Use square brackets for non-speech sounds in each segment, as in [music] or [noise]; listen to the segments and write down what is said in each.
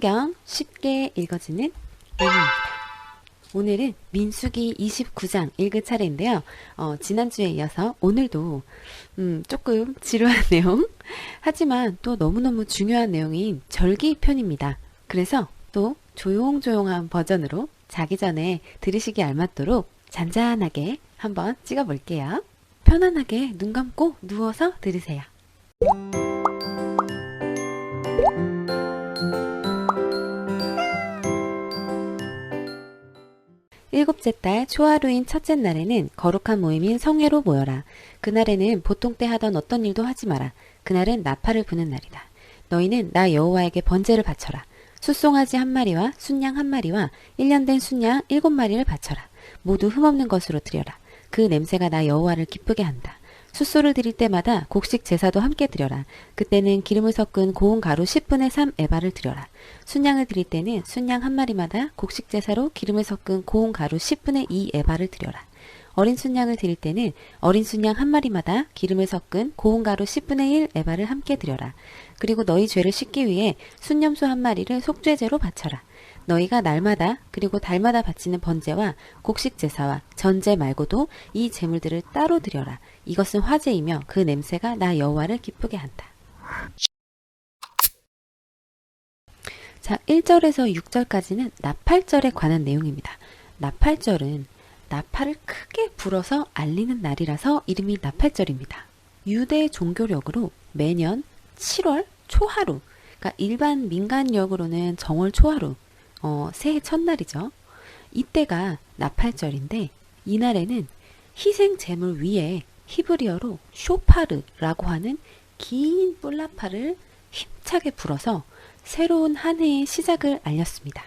성경 쉽게 읽어지는 내용입니다. 오늘은 민수기 29장 읽을 차례인데요. 어, 지난주에 이어서 오늘도 음, 조금 지루한 [laughs] 내용 하지만 또 너무너무 중요한 내용인 절기 편입니다. 그래서 또 조용조용한 버전으로 자기 전에 들으시기 알맞도록 잔잔하게 한번 찍어 볼게요. 편안하게 눈 감고 누워서 들으세요. 일곱째 달 초하루인 첫째 날에는 거룩한 모임인 성회로 모여라. 그날에는 보통 때 하던 어떤 일도 하지 마라. 그날은 나팔을 부는 날이다. 너희는 나 여호와에게 번제를 바쳐라. 숫송아지 한 마리와 순양 한 마리와 1년 된 순양 일곱 마리를 바쳐라. 모두 흠없는 것으로 드려라. 그 냄새가 나 여호와를 기쁘게 한다. 숫소를 드릴 때마다 곡식 제사도 함께 드려라. 그때는 기름을 섞은 고운 가루 10분의 3 에바를 드려라. 순양을 드릴 때는 순양 한 마리마다 곡식 제사로 기름을 섞은 고운 가루 10분의 2 에바를 드려라. 어린 순양을 드릴 때는 어린 순양 한 마리마다 기름을 섞은 고운 가루 10분의 1 에바를 함께 드려라. 그리고 너희 죄를 씻기 위해 순념소 한 마리를 속죄제로 바쳐라. 너희가 날마다 그리고 달마다 바치는 번제와 곡식 제사와 전제 말고도 이 제물들을 따로 드려라. 이것은 화제이며 그 냄새가 나 여호와를 기쁘게 한다. 자, 1절에서 6절까지는 나팔절에 관한 내용입니다. 나팔절은 나팔을 크게 불어서 알리는 날이라서 이름이 나팔절입니다. 유대 종교력으로 매년 7월 초하루, 그러니까 일반 민간력으로는 정월 초하루, 어, 새해 첫날이죠. 이때가 나팔절인데 이날에는 희생 제물 위에 히브리어로 쇼파르라고 하는 긴 뿔나팔을 힘차게 불어서 새로운 한 해의 시작을 알렸습니다.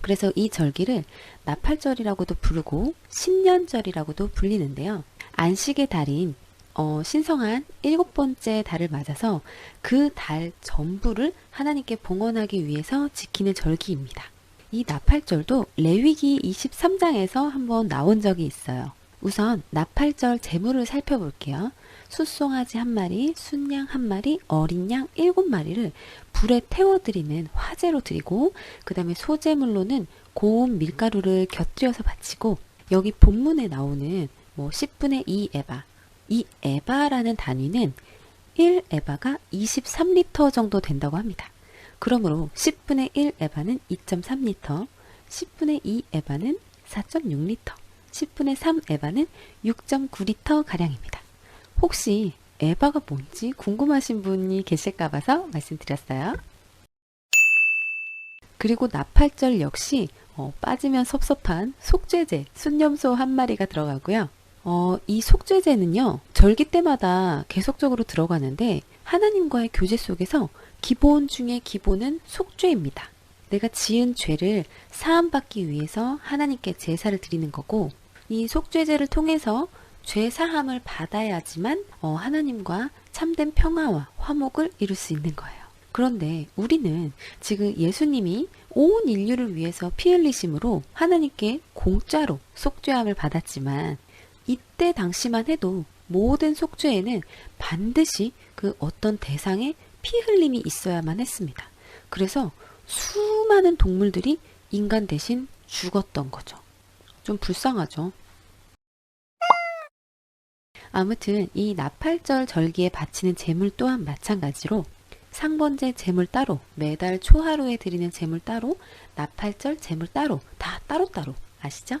그래서 이 절기를 나팔절이라고도 부르고 신년절이라고도 불리는데요. 안식의 달인 어, 신성한 일곱 번째 달을 맞아서 그 달 전부를 하나님께 봉헌하기 위해서 지키는 절기입니다. 이 나팔절도 레위기 23장에서 한번 나온 적이 있어요. 우선 나팔절 제물을 살펴볼게요. 숫송아지 한 마리, 순양 한 마리, 어린 양 일곱 마리를 불에 태워드리는 화제로 드리고 그 다음에 소제물로는 고운 밀가루를 곁들여서 바치고 여기 본문에 나오는 뭐 10분의 2 에바 이 에바라는 단위는 1 에바가 23리터 정도 된다고 합니다. 그러므로 10분의 1 에바는 2.3리터, 10분의 2 에바는 4.6리터, 10분의 3 에바는 6.9리터 가량입니다. 혹시 에바가 뭔지 궁금하신 분이 계실까 봐서 말씀드렸어요. 그리고 나팔절 역시 어, 빠지면 섭섭한 속죄제, 순념소 한 마리가 들어가고요. 어, 이 속죄제는요, 절기 때마다 계속적으로 들어가는데, 하나님과의 교제 속에서 기본 중에 기본은 속죄입니다. 내가 지은 죄를 사함받기 위해서 하나님께 제사를 드리는 거고, 이 속죄제를 통해서 죄 사함을 받아야지만 어, 하나님과 참된 평화와 화목을 이룰 수 있는 거예요. 그런데 우리는 지금 예수님이 온 인류를 위해서 피 흘리심으로 하나님께 공짜로 속죄함을 받았지만 이때 당시만 해도 모든 속죄에는 반드시 그 어떤 대상의 피 흘림이 있어야만 했습니다. 그래서 수많은 동물들이 인간 대신 죽었던 거죠. 좀 불쌍하죠. 아무튼 이 나팔절 절기에 바치는 제물 또한 마찬가지로 상번제 제물 따로, 매달 초하루에 드리는 제물 따로, 나팔절 제물 따로, 다 따로따로 아시죠?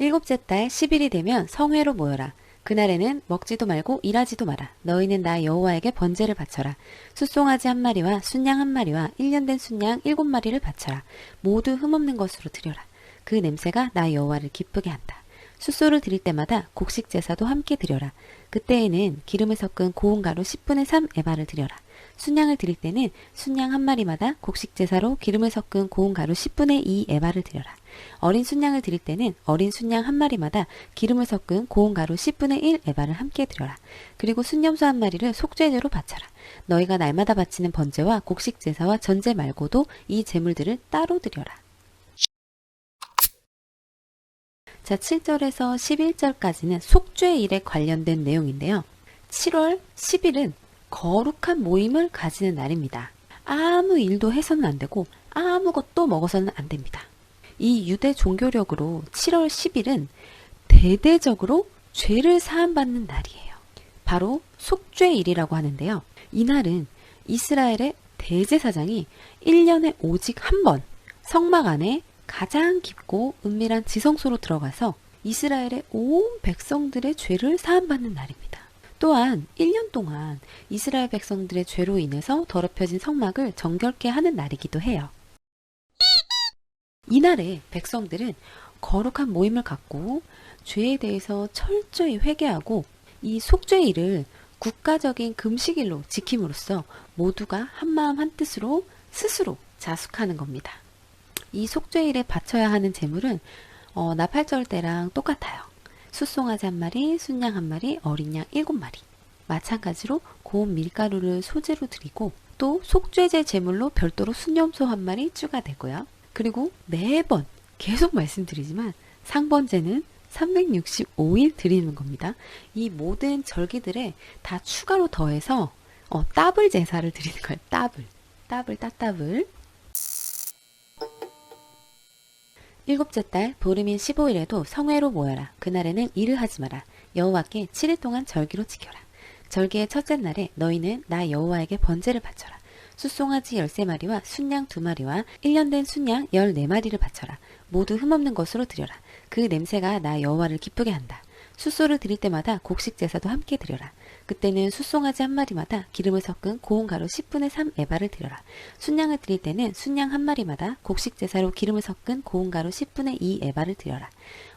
일곱째 달 10일이 되면 성회로 모여라. 그날에는 먹지도 말고 일하지도 마라. 너희는 나 여호와에게 번제를 바쳐라. 숫송아지 한 마리와 순양 한 마리와 1년 된 순양 일곱 마리를 바쳐라. 모두 흠없는 것으로 드려라. 그 냄새가 나 여호와를 기쁘게 한다. 숫소를 드릴 때마다 곡식 제사도 함께 드려라. 그때에는 기름을 섞은 고운 가루 10분의 3 에바를 드려라. 순양을 드릴 때는 순양 한 마리마다 곡식 제사로 기름을 섞은 고운 가루 10분의 2 에바를 드려라. 어린 순양을 드릴 때는 어린 순양 한 마리마다 기름을 섞은 고운 가루 10분의 1 에바를 함께 드려라. 그리고 순념소 한 마리를 속죄제로 바쳐라. 너희가 날마다 바치는 번제와 곡식 제사와 전제 말고도 이 제물들을 따로 드려라. 자, 7절에서 11절까지는 속죄일에 관련된 내용인데요. 7월 10일은 거룩한 모임을 가지는 날입니다. 아무 일도 해서는 안 되고 아무것도 먹어서는 안 됩니다. 이 유대 종교력으로 7월 10일은 대대적으로 죄를 사함받는 날이에요. 바로 속죄일이라고 하는데요. 이날은 이스라엘의 대제사장이 1년에 오직 한 번 성막 안에 가장 깊고 은밀한 지성소로 들어가서 이스라엘의 온 백성들의 죄를 사함받는 날입니다. 또한 1년 동안 이스라엘 백성들의 죄로 인해서 더럽혀진 성막을 정결케 하는 날이기도 해요. 이날에 백성들은 거룩한 모임을 갖고 죄에 대해서 철저히 회개하고 이 속죄일을 국가적인 금식일로 지킴으로써 모두가 한마음 한뜻으로 스스로 자숙하는 겁니다. 이 속죄일에 바쳐야 하는 제물은 어, 나팔절 때랑 똑같아요. 숫송아지 한 마리, 순양 한 마리, 어린 양 일곱 마리. 마찬가지로 고운 밀가루를 소재로 드리고 또 속죄제 제물로 별도로 순염소 한 마리 추가되고요. 그리고 매번 계속 말씀드리지만 상번제는 365일 드리는 겁니다. 이 모든 절기들에 다 추가로 더해서 어, 더블 제사를 드리는 거예요. 더블. 더블 따더블. 일곱째 달 보름인 15일에도 성회로 모여라. 그날에는 일을 하지 마라. 여호와께 7일 동안 절기로 지켜라. 절기의 첫째 날에 너희는 나 여호와에게 번제를 바쳐라. 숫송아지 13마리와 순양 2마리와 1년 된 순양 14마리를 바쳐라. 모두 흠없는 것으로 드려라. 그 냄새가 나 여호와를 기쁘게 한다. 숫소를 드릴 때마다 곡식 제사도 함께 드려라. 그때는 숫송아지 한 마리마다 기름을 섞은 고운 가루 10분의 3 에바를 드려라. 순양을 드릴 때는 순양 한 마리마다 곡식 제사로 기름을 섞은 고운 가루 10분의 2 에바를 드려라.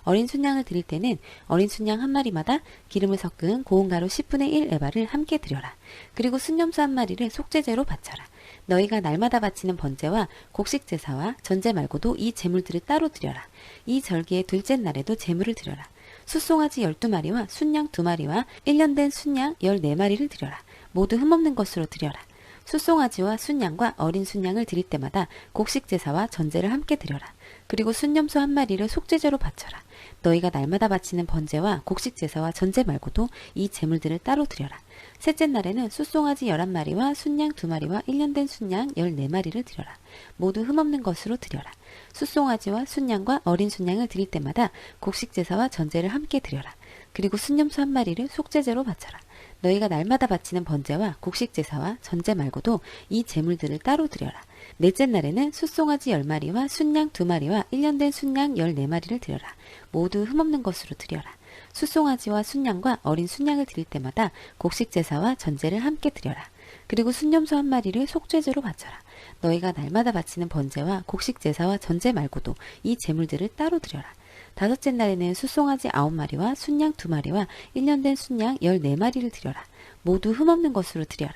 어린 순양을 드릴 때는 어린 순양 한 마리마다 기름을 섞은 고운 가루 10분의 1 에바를 함께 드려라. 그리고 순념수 한 마리를 속죄제로 바쳐라. 너희가 날마다 바치는 번제와 곡식 제사와 전제 말고도 이 제물들을 따로 드려라. 이 절기의 둘째 날에도 제물을 드려라. 숫송아지 12마리와 순양 2마리와 1년 된 순양 14마리를 드려라. 모두 흠없는 것으로 드려라. 숫송아지와 순양과 어린 순양을 드릴 때마다 곡식 제사와 전제를 함께 드려라. 그리고 순념소 한 마리를 속죄제로 바쳐라. 너희가 날마다 바치는 번제와 곡식 제사와 전제 말고도 이 제물들을 따로 드려라. 셋째 날에는 숫송아지 11마리와 순양 2마리와 1년 된 순양 14마리를 드려라. 모두 흠없는 것으로 드려라. 숫송아지와 순양과 어린 순양을 드릴 때마다 곡식 제사와 전제를 함께 드려라. 그리고 순념소 한 마리를 속죄제로 바쳐라. 너희가 날마다 바치는 번제와 곡식 제사와 전제 말고도 이 제물들을 따로 드려라. 넷째 날에는 숫송아지 10마리와 순양 2마리와 1년 된 순양 14마리를 드려라. 모두 흠없는 것으로 드려라. 숫송아지와 순양과 어린 순양을 드릴 때마다 곡식 제사와 전제를 함께 드려라. 그리고 순념소 한 마리를 속죄제로 바쳐라. 너희가 날마다 바치는 번제와 곡식 제사와 전제 말고도 이 제물들을 따로 드려라. 다섯째 날에는 숫송아지 아홉 마리와 순양 두 마리와 1년 된 순양 14마리를 드려라. 모두 흠없는 것으로 드려라.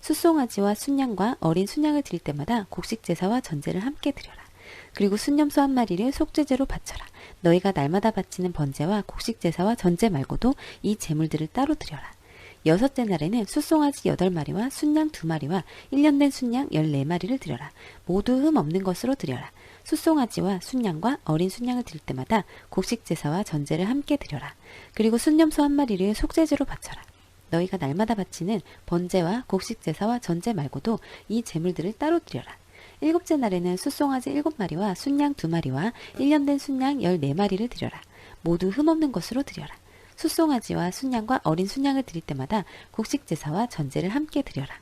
숫송아지와 순양과 어린 순양을 드릴 때마다 곡식 제사와 전제를 함께 드려라. 그리고 순념소 한 마리를 속죄제로 바쳐라. 너희가 날마다 바치는 번제와 곡식 제사와 전제 말고도 이 제물들을 따로 드려라. 여섯째 날에는 숫송아지 여덟 마리와 순양 두 마리와 1년 된 순양 14마리를 드려라. 모두 흠 없는 것으로 드려라. 숫송아지와 순양과 어린 순양을 드릴 때마다 곡식 제사와 전제를 함께 드려라. 그리고 순념소 한 마리를 속죄제로 바쳐라. 너희가 날마다 바치는 번제와 곡식 제사와 전제 말고도 이 제물들을 따로 드려라. 일곱째 날에는 숫송아지 일곱 마리와 순양 두 마리와 1년 된 순양 14마리를 드려라. 모두 흠없는 것으로 드려라. 숫송아지와 순양과 어린 순양을 드릴 때마다 곡식 제사와 전제를 함께 드려라.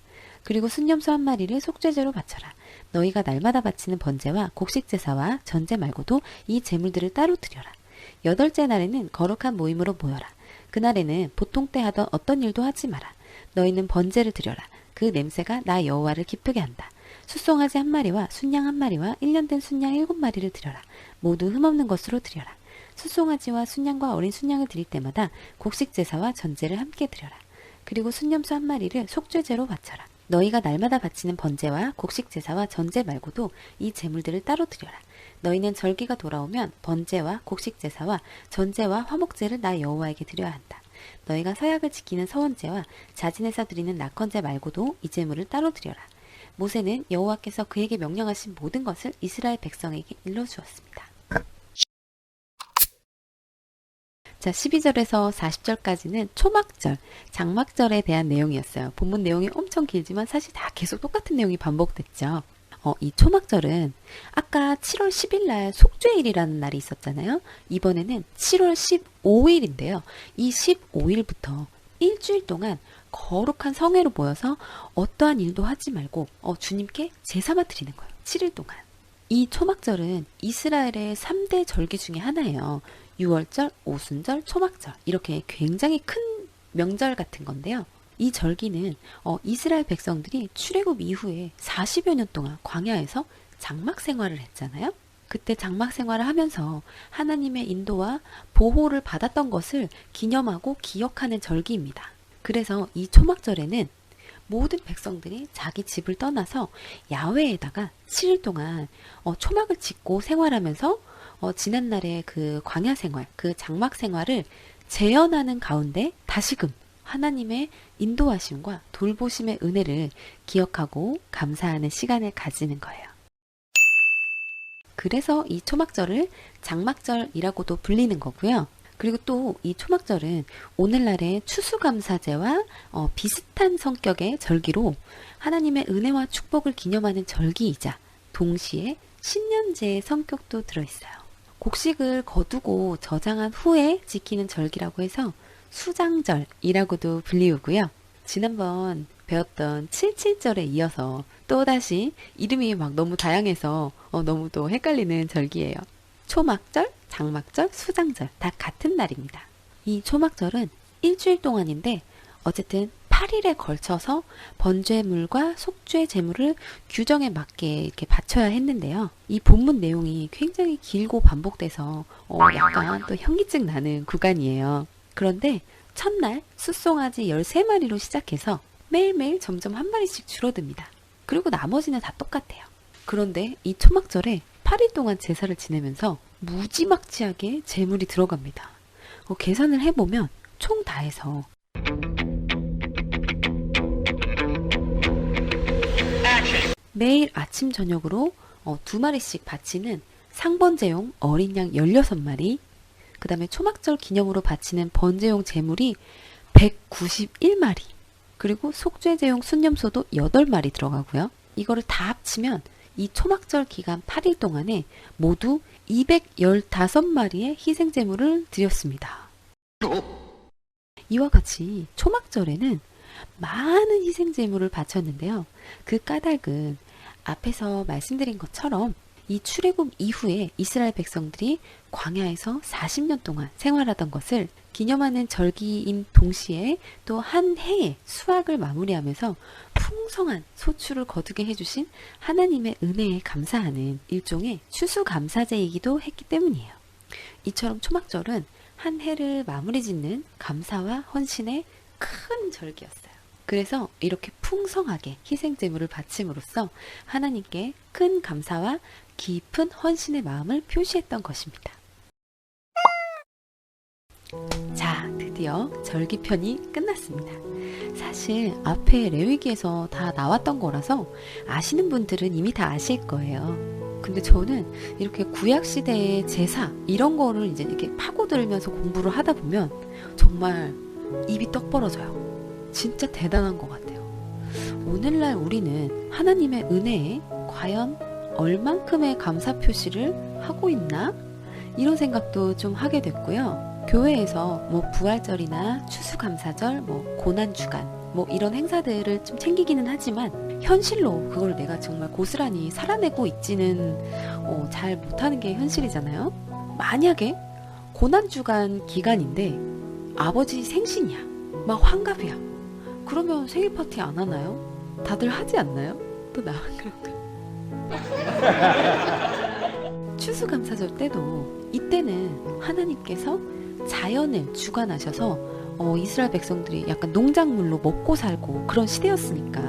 그리고 순념소 한 마리를 속죄제로 바쳐라. 너희가 날마다 바치는 번제와 곡식 제사와 전제 말고도 이 제물들을 따로 드려라. 여덟째 날에는 거룩한 모임으로 모여라. 그날에는 보통 때 하던 어떤 일도 하지 마라. 너희는 번제를 드려라. 그 냄새가 나 여호와를 기쁘게 한다. 숫송아지 한 마리와 순양 한 마리와 1년 된 순양 일곱 마리를 드려라. 모두 흠없는 것으로 드려라. 숫송아지와 순양과 어린 순양을 드릴 때마다 곡식 제사와 전제를 함께 드려라. 그리고 순념수 한 마리를 속죄제로 바쳐라. 너희가 날마다 바치는 번제와 곡식 제사와 전제 말고도 이 제물들을 따로 드려라. 너희는 절기가 돌아오면 번제와 곡식 제사와 전제와 화목제를 나 여호와에게 드려야 한다. 너희가 서약을 지키는 서원제와 자진해서 드리는 낙헌제 말고도 이 제물을 따로 드려라. 모세는 여호와께서 그에게 명령하신 모든 것을 이스라엘 백성에게 일러 주었습니다. 자, 12절에서 40절까지는 초막절, 장막절에 대한 내용이었어요. 본문 내용이 엄청 길지만 사실 다 계속 똑같은 내용이 반복됐죠. 어, 이 초막절은 아까 7월 10일 날 속죄일이라는 날이 있었잖아요. 이번에는 7월 15일인데요. 이 15일부터 일주일 동안 거룩한 성회로 모여서 어떠한 일도 하지 말고 어, 주님께 제사만 드리는 거예요. 7일 동안. 이 초막절은 이스라엘의 3대 절기 중에 하나예요. 6월절, 오순절, 초막절. 이렇게 굉장히 큰 명절 같은 건데요. 이 절기는 어, 이스라엘 백성들이 출애굽 이후에 40여 년 동안 광야에서 장막 생활을 했잖아요. 그때 장막 생활을 하면서 하나님의 인도와 보호를 받았던 것을 기념하고 기억하는 절기입니다. 그래서 이 초막절에는 모든 백성들이 자기 집을 떠나서 야외에다가 7일 동안 어, 초막을 짓고 생활하면서 어, 지난날의 그 광야 생활, 그 장막 생활을 재현하는 가운데 다시금 하나님의 인도하심과 돌보심의 은혜를 기억하고 감사하는 시간을 가지는 거예요. 그래서 이 초막절을 장막절이라고도 불리는 거고요. 그리고 또 이 초막절은 오늘날의 추수감사제와 어, 비슷한 성격의 절기로 하나님의 은혜와 축복을 기념하는 절기이자 동시에 신년제의 성격도 들어있어요. 곡식을 거두고 저장한 후에 지키는 절기라고 해서 수장절이라고도 불리우고요. 지난번 배웠던 77절에 이어서 또다시 이름이 막 너무 다양해서 어, 너무 또 헷갈리는 절기예요. 초막절, 장막절, 수장절 다 같은 날입니다. 이 초막절은 일주일 동안인데 어쨌든 8일에 걸쳐서 번죄물과 속죄 제물을 규정에 맞게 이렇게 바쳐야 했는데요. 이 본문 내용이 굉장히 길고 반복돼서 어, 약간 또 현기증 나는 구간이에요. 그런데 첫날 숫송아지 13마리로 시작해서 매일매일 점점 한 마리씩 줄어듭니다. 그리고 나머지는 다 똑같아요. 그런데 이 초막절에 8일 동안 제사를 지내면서 무지막지하게 재물이 들어갑니다. 어, 계산을 해보면 총 다 해서 매일 아침 저녁으로 어, 두 마리씩 바치는 상번제용 어린 양 16마리, 그 다음에 초막절 기념으로 바치는 번제용 제물이 191마리, 그리고 속죄제용 순념소도 8마리 들어가고요. 이거를 다 합치면 이 초막절 기간 8일 동안에 모두 215마리의 희생제물을 드렸습니다. 이와 같이 초막절에는 많은 희생제물을 바쳤는데요. 그 까닭은 앞에서 말씀드린 것처럼 이 출애굽 이후에 이스라엘 백성들이 광야에서 40년 동안 생활하던 것을 기념하는 절기인 동시에 또 한 해의 수확을 마무리하면서 풍성한 소출을 거두게 해주신 하나님의 은혜에 감사하는 일종의 추수감사제이기도 했기 때문이에요. 이처럼 초막절은 한 해를 마무리 짓는 감사와 헌신의 큰 절기였어요. 그래서 이렇게 풍성하게 희생 제물을 바침으로써 하나님께 큰 감사와 깊은 헌신의 마음을 표시했던 것입니다. 자, 드디어 절기편이 끝났습니다. 사실 앞에 레위기에서 다 나왔던 거라서 아시는 분들은 이미 다 아실 거예요. 근데 저는 이렇게 구약 시대의 제사 이런 거를 이제 이렇게 파고들면서 공부를 하다 보면 정말 입이 떡 벌어져요. 진짜 대단한 것 같아요. 오늘날 우리는 하나님의 은혜에 과연 얼만큼의 감사 표시를 하고 있나? 이런 생각도 좀 하게 됐고요. 교회에서 뭐 부활절이나 추수감사절, 뭐 고난주간, 뭐 이런 행사들을 좀 챙기기는 하지만 현실로 그걸 내가 정말 고스란히 살아내고 있지는 어, 잘 못하는 게 현실이잖아요. 만약에 고난주간 기간인데 아버지 생신이야. 막 환갑이야. 그러면 생일 파티 안 하나요? 다들 하지 않나요? 또 나만 그런가? [laughs] 추수감사절 때도 이때는 하나님께서 자연을 주관하셔서 어, 이스라엘 백성들이 약간 농작물로 먹고 살고 그런 시대였으니까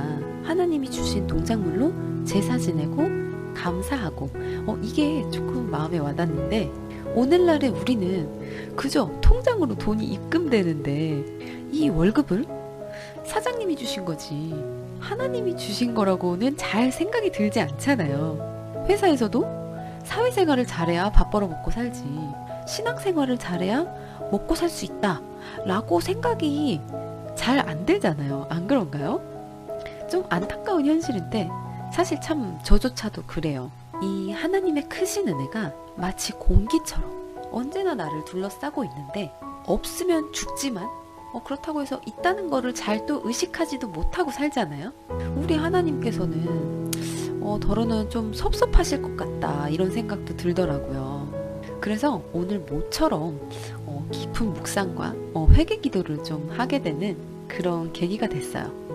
하나님이 주신 농작물로 제사 지내고 감사하고 어, 이게 조금 마음에 와닿는데 오늘날의 우리는 그저 통장으로 돈이 입금되는데 이 월급을 사장님이 주신 거지 하나님이 주신 거라고는 잘 생각이 들지 않잖아요. 회사에서도 사회생활을 잘해야 밥 벌어 먹고 살지. 신앙생활을 잘해야 먹고 살 수 있다. 라고 생각이 잘 안 들잖아요. 안 그런가요? 좀 안타까운 현실인데 사실 참 저조차도 그래요. 이 하나님의 크신 은혜가 마치 공기처럼 언제나 나를 둘러싸고 있는데 없으면 죽지만 어, 그렇다고 해서 있다는 거를 잘 또 의식하지도 못하고 살잖아요. 우리 하나님께서는 어, 더러는 좀 섭섭하실 것 같다 이런 생각도 들더라고요. 그래서 오늘 모처럼 어, 깊은 묵상과 어, 회개 기도를 좀 하게 되는 그런 계기가 됐어요.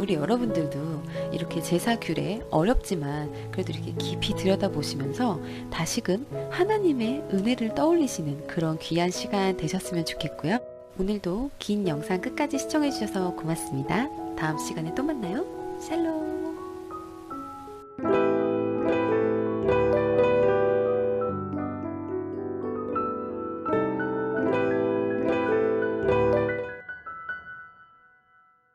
우리 여러분들도 이렇게 제사 규례 어렵지만 그래도 이렇게 깊이 들여다보시면서 다시금 하나님의 은혜를 떠올리시는 그런 귀한 시간 되셨으면 좋겠고요. 오늘도 긴 영상 끝까지 시청해주셔서 고맙습니다. 다음 시간에 또 만나요. 샬롬.